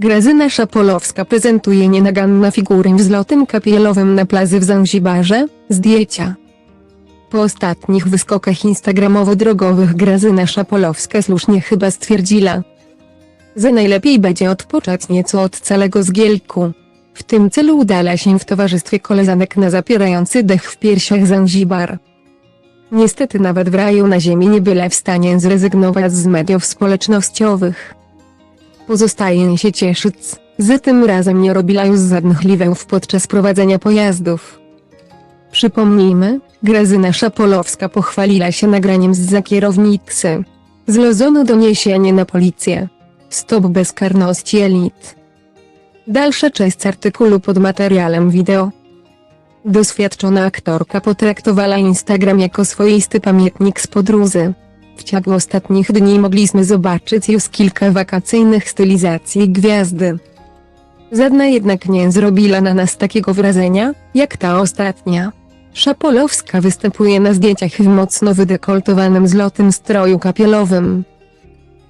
Grażyna Szapolowska prezentuje nienaganna figurę w złotym kapielowym na plaży w Zanzibarze, zdjęcia. Po ostatnich wyskokach instagramowo-drogowych Grażyna Szapolowska słusznie chyba stwierdziła, że najlepiej będzie odpocząć nieco od całego zgielku. W tym celu udala się w towarzystwie koleżanek na zapierający dech w piersiach Zanzibar. Niestety nawet w raju na ziemi nie byle w stanie zrezygnować z mediów społecznościowych. Pozostaje się cieszyć, że tym razem nie robiła już żadnych liweów podczas prowadzenia pojazdów. Przypomnijmy, Grażyna Szapolowska pochwaliła się nagraniem z za kierownicy. Zlożono doniesienie na policję. Stop bezkarności elit. Dalsza część artykułu pod materiałem wideo. Doświadczona aktorka potraktowała Instagram jako swoisty pamiętnik z podróży. W ciągu ostatnich dni mogliśmy zobaczyć już kilka wakacyjnych stylizacji gwiazdy. Żadna jednak nie zrobiła na nas takiego wrażenia, jak ta ostatnia. Szapolowska występuje na zdjęciach w mocno wydekoltowanym złotym stroju kapielowym.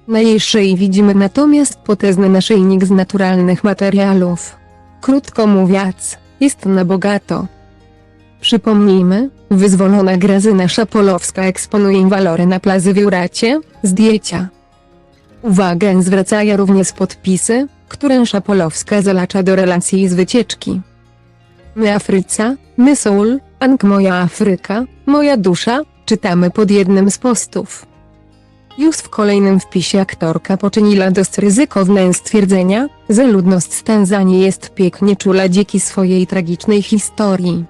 Na jej szyi widzimy natomiast potężny naszyjnik z naturalnych materiałów. Krótko mówiąc, jest na bogato. Przypomnijmy, wyzwolona Grażyna Szapolowska eksponuje walory na plaży w Juracie, zdjęcia. Uwagę zwracają również podpisy, które Szapolowska zalacza do relacji z wycieczki. My Afryca, my Soul, Ank moja Afryka, moja dusza, czytamy pod jednym z postów. Już w kolejnym wpisie aktorka poczyniła dość ryzykowne stwierdzenia, że ludność Tanzanii jest pięknie czula dzięki swojej tragicznej historii.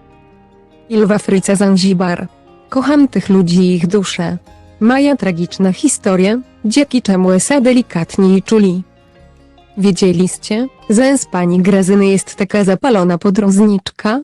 Il w Afryce Zanzibar. Kocham tych ludzi i ich dusze. Maja tragiczna historia, dzięki czemu esa delikatni i czuli. Wiedzieliście, że z pani Grazyny jest taka zapalona podróżniczka?